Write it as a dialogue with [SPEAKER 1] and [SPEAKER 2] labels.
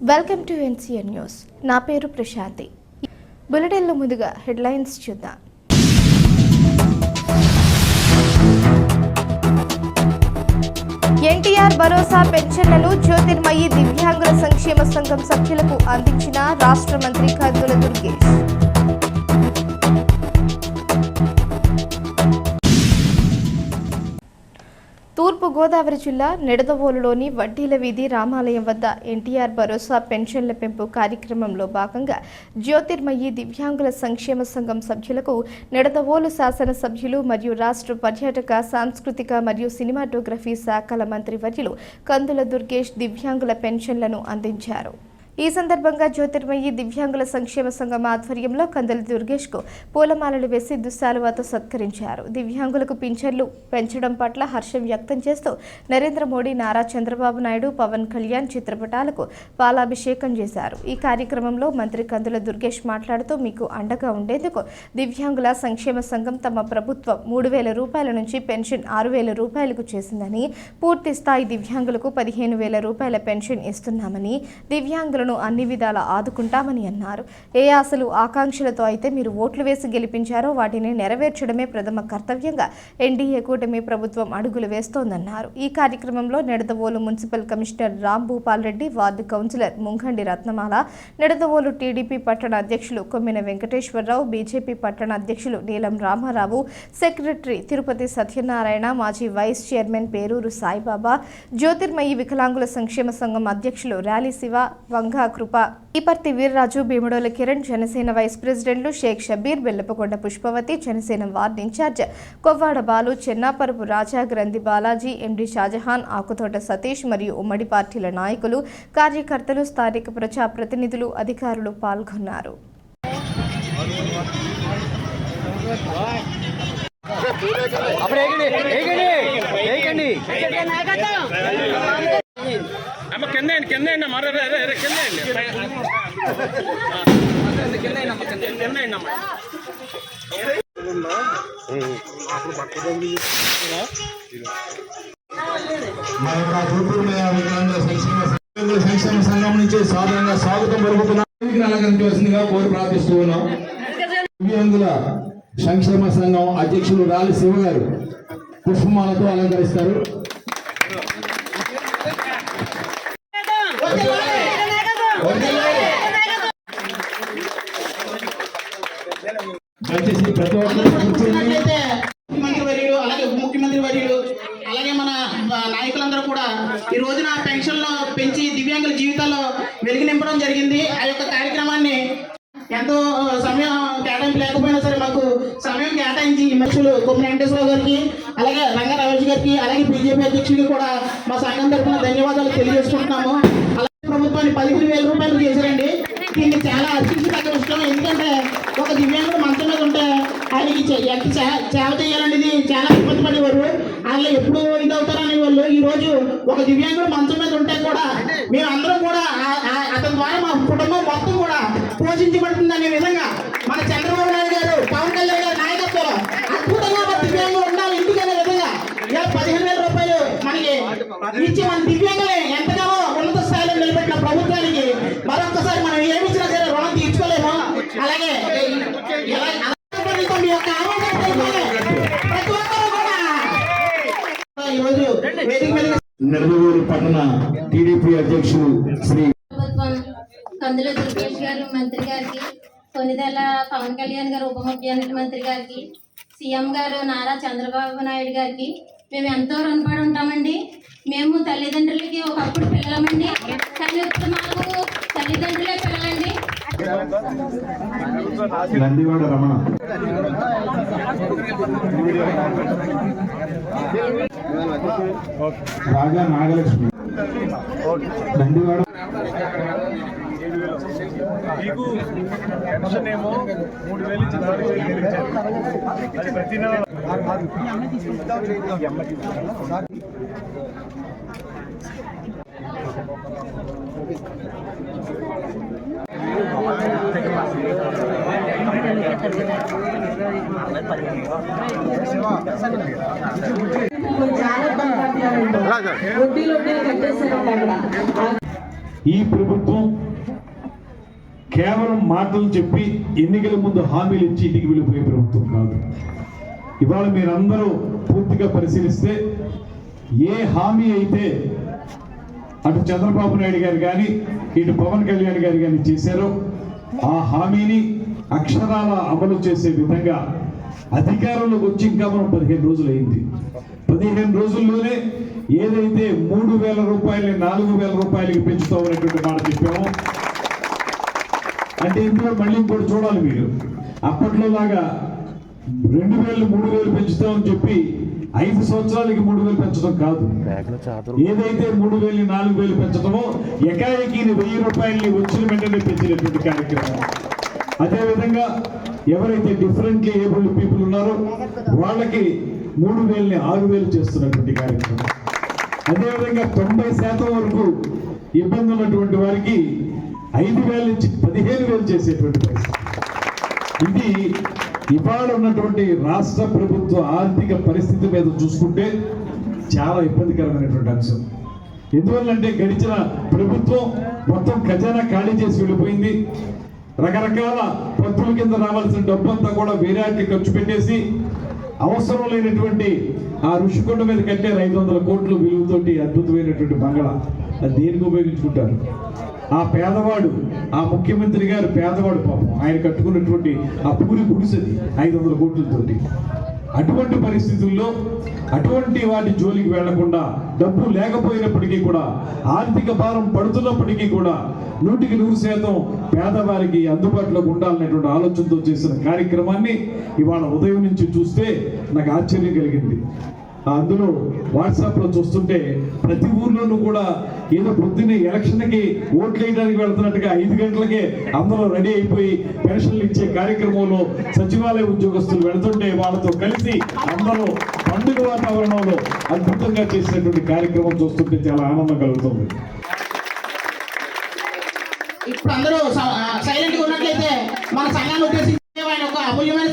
[SPEAKER 1] Welcome to NCN news. నా పేరు ప్రశాంతి. బులెటిన్లో ముందుగా హెడ్లైన్స్ చూద్దాం. ఎన్టీఆర్ భరోసా పెన్షన్లను జ్యోతిర్మయి దివ్యాంగుల సంక్షేమ సంఘం సభ్యులకు అందించిన రాష్ట్ర మంత్రి కందుల దుర్గేష్. తూర్పుగోదావరి జిల్లా నిడదవోలులోని వడ్డీల వీధి రామాలయం వద్ద ఎన్టీఆర్ భరోసా పెన్షన్ల పెంపు కార్యక్రమంలో భాగంగా జ్యోతిర్మయి దివ్యాంగుల సంక్షేమ సంఘం సభ్యులకు నిడదవోలు శాసనసభ్యులు మరియు రాష్ట్ర పర్యాటక సాంస్కృతిక మరియు సినిమాటోగ్రఫీ శాఖల మంత్రి వర్యులు కందుల దుర్గేష్ దివ్యాంగుల పెన్షన్లను అందించారు. ఈ సందర్భంగా జ్యోతిర్మయి దివ్యాంగుల సంక్షేమ సంఘం ఆధ్వర్యంలో కందుల దుర్గేష్కు పూలమాలలు వేసి దుస్సాలువాతో సత్కరించారు. దివ్యాంగులకు పింఛన్లు పెంచడం పట్ల హర్షం వ్యక్తం చేస్తూ నరేంద్ర మోడీ నారా చంద్రబాబు నాయుడు పవన్ కళ్యాణ్ చిత్రపటాలకు పాలాభిషేకం చేశారు. ఈ కార్యక్రమంలో మంత్రి కందుల దుర్గేష్ మాట్లాడుతూ మీకు అండగా ఉండేందుకు దివ్యాంగుల సంక్షేమ సంఘం తమ ప్రభుత్వం మూడు వేల రూపాయల నుంచి పెన్షన్ ఆరు వేల రూపాయలకు చేసిందని పూర్తి స్థాయి దివ్యాంగులకు పదిహేను వేల రూపాయల పెన్షన్ ఇస్తున్నామని దివ్యాంగులను అన్ని విధాల ఆదుకుంటామని అన్నారు. ఏ ఆశలు ఆకాంక్షలతో అయితే మీరు ఓట్లు వేసి గెలిపించారో వాటిని నెరవేర్చడమే ప్రథమ కర్తవ్యంగా ఎన్డీఏ కూటమి ప్రభుత్వం అడుగులు వేస్తోందన్నారు. ఈ కార్యక్రమంలో Nidadavolu municipal commissioner Ram Bhupal Reddy ward councillor Mungandi Ratnamala Nidadavolu TDP పట్టణ అధ్యక్షులు కొమ్మిన వెంకటేశ్వరరావు బీజేపీ పట్టణ అధ్యక్షులు నీలం రామారావు సెక్రటరీ తిరుపతి సత్యనారాయణ మాజీ వైస్ చైర్మన్ పేరూరు సాయిబాబా జ్యోతిర్మయి వికలాంగుల సంక్షేమ సంఘం అధ్యక్షులు ర్యాలీ శివ వంగ కృప. ఈపర్తి వీర్రాజు భీముడోల కిరణ్ జనసేన వైస్ ప్రెసిడెంట్లు Shaik Shabbir Bellapakonda Pushpavathi Janasena ward incharge Kovvada Balu Chennaparapu Raja Granthi Balaji MD Shahjahan Akuthota Satish మరియు ఉమ్మడి పార్టీల నాయకులు కార్యకర్తలు స్థానిక ప్రజా ప్రతినిధులు అధికారులు పాల్గొన్నారు.
[SPEAKER 2] అప్పుడు
[SPEAKER 3] మా యొక్క సంక్షేమ సంఘం నుంచి సాధారణంగా స్వాగతం పలుకుతున్నాం అలంకరించవలసిందిగా కోరి ప్రార్థిస్తూ ఉన్నాం దివ్యాంగుల సంక్షేమ సంఘం అధ్యక్షులు రాలి శివ గారు పుష్పమాలతో అలంకరిస్తారు. దయచేసి ప్రతి
[SPEAKER 4] ముఖ్యమంత్రి వర్యులు అలాగే ఉప ముఖ్యమంత్రి వర్యులు అలాగే మన నాయకులందరూ కూడా ఈ రోజున పెన్షన్లు పెంచి దివ్యాంగుల జీవితాల్లో వెలుగు నింపడం జరిగింది. ఆ యొక్క కార్యక్రమాన్ని ఎంతో సమయం కేటాయింపు లేకపోయినా సరే మాకు సమయం కేటాయించి ఈ మనుషులు కొమ్మి వెంకటేశ్వరరావు గారికి అలాగే రంగారావు గారికి అలాగే బీజేపీ అధ్యక్షుడికి కూడా మా సంఘం తరఫున ధన్యవాదాలు తెలియజేసుకుంటున్నాము. పదిహేను వేల రూపాయలు చేశారండి. దీన్ని చాలా అర్చించదగ్గ విషయం. ఎందుకంటే ఒక దివ్యాంగుడు మంచం మీద ఉంటే ఆయనకి చే- ఎంత చే- సేవ చేయాలనేది చాలా ఇబ్బంది పడేవారు. వాళ్ళు ఎప్పుడు ఇదవుతారని వాళ్ళు. ఈ రోజు ఒక దివ్యాంగుడు మంచం మీద ఉంటే కూడా మేము అందరం కూడా అతని ద్వారా మా కుటుంబం మొత్తం కూడా పోషించబడుతుంది అనే విధంగా మన చంద్రబాబు నాయుడు గారు పవన్ కళ్యాణ్ గారి నాయకత్వం అద్భుతంగా మన దివ్యాంగులు ఉండాలి ఎందుకనే విధంగా ఇలా పదిహేను వేల రూపాయలు మనకి ఇచ్చి
[SPEAKER 3] నెడదవూరు పట్టణ టీడీపీ అధ్యక్షులు శ్రీ
[SPEAKER 5] కందుల దుర్గేష్ గారు మంత్రి గారికి కొనిదెల పవన్ కళ్యాణ్ గారు ఉప ముఖ్యమంత్రి గారికి సీఎం గారు నారా చంద్రబాబు నాయుడు గారికి మేము ఎంతో రుణపడి ఉంటామండి. మేము తల్లిదండ్రులకి ఒకప్పుడు పిల్లలమండి. కానీ ఇప్పుడు మాకు తల్లిదండ్రులే పిల్లలండి.
[SPEAKER 3] నందివాడ రమణ. రాజా నాగలక్ష్మి నందివాడ
[SPEAKER 6] మీకు పెన్షన్ ఏమో మూడు వేలు ఇచ్చి నాలుగు వేలు గెలిచారు అది ప్రతి నెల ఈ
[SPEAKER 3] ఈ ప్రభుత్వం కేవలం మాటలు చెప్పి ఎన్నికల ముందు హామీలు ఇచ్చి ఇంటికి వెళ్ళిపోయే ప్రభుత్వం కాదు. ఇవాళ మీరందరూ పూర్తిగా పరిశీలిస్తే ఏ హామీ అయితే అటు చంద్రబాబు నాయుడు గారు కానీ ఇటు పవన్ కళ్యాణ్ గారు కానీ చేశారో ఆ హామీని అక్షరాల అమలు చేసే విధంగా అధికారంలోకి వచ్చి ఇంకా మనం పదిహేను రోజులు అయింది. పదిహేను రోజుల్లోనే ఏదైతే మూడు వేల రూపాయలని నాలుగు వేల రూపాయలకి పెంచుతామనేటువంటి మాట చెప్పామో అంటే ఇందులో మళ్ళీ ఇంకోటి చూడాలి మీరు. అప్పట్లో లాగా రెండు వేలు మూడు వేలు పెంచుతామని చెప్పి ఐదు సంవత్సరాలకి మూడు వేలు పెంచడం కాదు. ఏదైతే మూడు వేలు నాలుగు వేలు పెంచడమో ఎకాయకి వెయ్యి రూపాయలని వచ్చిన వెంటనే పెంచినటువంటి కార్యక్రమం. అదేవిధంగా ఎవరైతే డిఫరెంట్లీ ఏబుల్డ్ పీపుల్ ఉన్నారో వాళ్ళకి మూడు వేలని ఆరు వేలు చేస్తున్నటువంటి కార్యక్రమం. అదేవిధంగా తొంభై శాతం వరకు ఇబ్బంది ఉన్నటువంటి వారికి ఐదు వేల నుంచి పదిహేను వేలు చేసేటువంటి పరిస్థితి. ఇది ఇవాళ ఉన్నటువంటి రాష్ట్ర ప్రభుత్వ ఆర్థిక పరిస్థితి మీద చూసుకుంటే చాలా ఇబ్బందికరమైనటువంటి అంశం. ఎందువల్లంటే గడిచిన ప్రభుత్వం మొత్తం ఖజానా ఖాళీ చేసి వెళ్ళిపోయింది. రకరకాల పత్రుల కింద రావాల్సిన డబ్బంతా కూడా వేరే ఖర్చు పెట్టేసి అవసరం లేనటువంటి ఆ ఋషికొండ మీద కట్టారు ఐదు వందల కోట్ల విలువతోటి అద్భుతమైనటువంటి బంగళ అది దేనికి ఉపయోగించుకుంటారు? ఆ పేదవాడు ఆ ముఖ్యమంత్రి గారు పేదవాడు పాపం. ఆయన కట్టుకున్నటువంటి ఆ పూరి గుడిసది ఐదు వందల కోట్లతోటి. అటువంటి పరిస్థితుల్లో అటువంటి వాటి జోలికి వెళ్ళకుండా డబ్బు లేకపోయినప్పటికీ కూడా ఆర్థిక భారం పడుతున్నప్పటికీ కూడా నూటికి నూరు శాతం పేదవారికి అందుబాటులోకి ఉండాలనేటువంటి ఆలోచనతో చేసిన కార్యక్రమాన్ని ఇవాళ ఉదయం నుంచి చూస్తే నాకు ఆశ్చర్యం కలిగింది. అందులో వాట్సాప్లో చూస్తుంటే ప్రతి ఊర్లోనూ కూడా ఏదో పొద్దున్నే ఎలక్షన్కి ఓట్లు వేయడానికి వెళ్తున్నట్టుగా ఐదు గంటలకే అందరూ రెడీ అయిపోయి పెన్షన్లు ఇచ్చే కార్యక్రమంలో సచివాలయ ఉద్యోగస్తులు వెళ్తుంటే వాళ్ళతో కలిసి అందరూ పండుగ వాతావరణంలో అద్భుతంగా చేసినటువంటి కార్యక్రమం చూస్తుంటే చాలా ఆనందం కలుగుతుంది.
[SPEAKER 4] ఇప్పుడు అందరూ సైలెంట్గా ఉన్నట్లయితే మన సంఘాన్ని ఉద్దేశించి ఆయన ఒక అమూల్యమైన